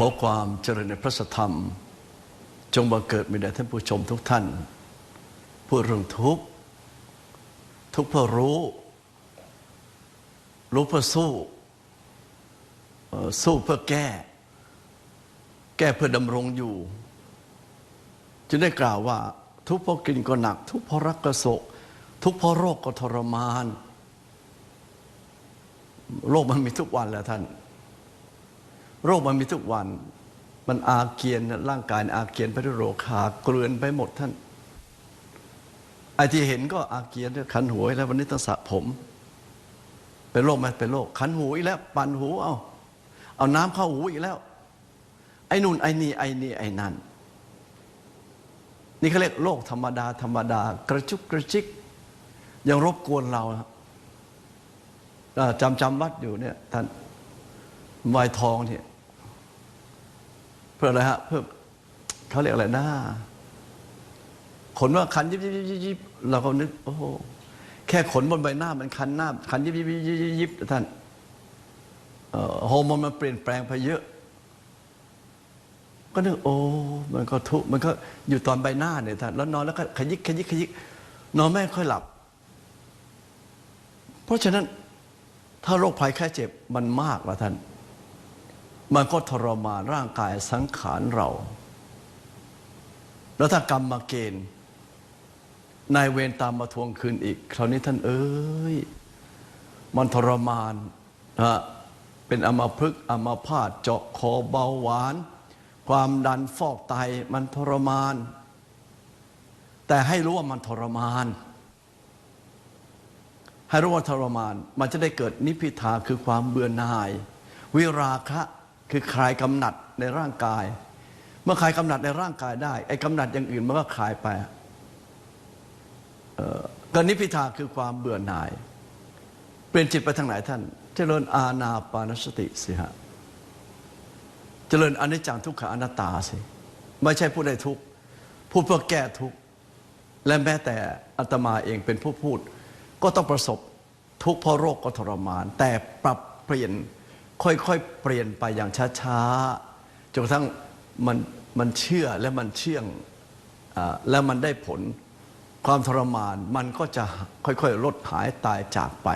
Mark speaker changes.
Speaker 1: ขอความเจริญในพระธรรม จงบังเกิดมีแด่ท่านผู้ชมทุกท่าน ผู้เรื่องทุกข์ทุกเพื่อรู้ รู้เพื่อสู้ สู้เพื่อแก้ แก้เพื่อดำรงอยู่ จึงได้กล่าวว่า ทุกเพราะกินก็หนัก ทุกเพราะรักก็โศก ทุกเพราะโรคก็ทรมาน โรคมันมีทุกวันแหล้วท่าน โรคมันมีทุกวัน มันอาเกียนร่างกายอาเกียนไปด้วยโรคาเกลือนไปหมดท่านไอ้ที่เห็นก็อาเกียนขันหัวแล้ววันนี้ต้องสระผม เป็นโรคไหมเป็นโรคขันหูอีกแล้ว ปั่นหูเอาเอาน้ำเข้าหูอีกแล้ว ไอ้นู่นไอ้นี่ไอ้นี่ไอ้นั่นนี่เขาเรียกโรคธรรมดา ธรรมดากระจุกกระจิก ยังรบกวนเราอะอ่าจำจำวัดอยู่เนี่ยท่าน วายทองเนี่ยเพื่ออะไรฮะเพื่อเขาเรียกอะไรนะขนว่าคันยิบยิบยิบยิบเราก็นึก โอ้โหแค่ขนบนใบหน้ามันคันหน้า คันยิบยิบยิบยิบยิบท่านฮอร์โมนมันเปลี่ยนแปลงไปเยอะ ก็นึกโอ้มันก็ทุกข์มันก็อยู่ตอนใบหน้าเนี่ยท่านแล้วนอนแล้วก็ขยิกขยิกขยิกนอนไม่ค่อยหลับ เพราะฉะนั้นถ้าโรคภัยแค่เจ็บมันมากละท่าน มันก็ทรมานร่างกายสังขารเรา แล้วถ้ากรรมมาเกณฑ์นายเวรตามมาทวงคืนอีก คราวนี้ท่านเอ้ย มันทรมานนะฮะเป็นอัมพฤกอัมพาตเจาะคอเบาหวาน ความดันฟอกไตมันทรมาน แต่ให้รู้ว่ามันทรมาน ให้รู้ว่าทรมาน มันจะได้เกิดนิพพิทาคือความเบื่อหน่าย วิราคะ คือคลายกำหนัดในร่างกาย เมื่อคลายกำหนัดในร่างกายได้ ไอ้กำหนัดอย่างอื่นมันก็คลายไปกนิพิทาคือความเบื่อหน่าย เปลี่ยนจิตไปทางไหนท่าน เจริญอาณาปานสติสิฮะ เจริญอนิจจังทุกขังอนัตตาสิ ไม่ใช่พูดได้ทุกข์พูดเพื่อแก้ทุกและแม้แต่อาตมาเองเป็นผู้พูด ก็ต้องประสบทุกข์เพราะโรคก็ทรมาน แต่ปรับเปลี่ยน ค่อยๆ เปลี่ยนไปอย่างช้าๆจนกระทั่งมันมันเชื่อและมันเชื่องอาและมันได้ผลความทรมานมันก็จะค่อยๆ ลดหายตายจากไป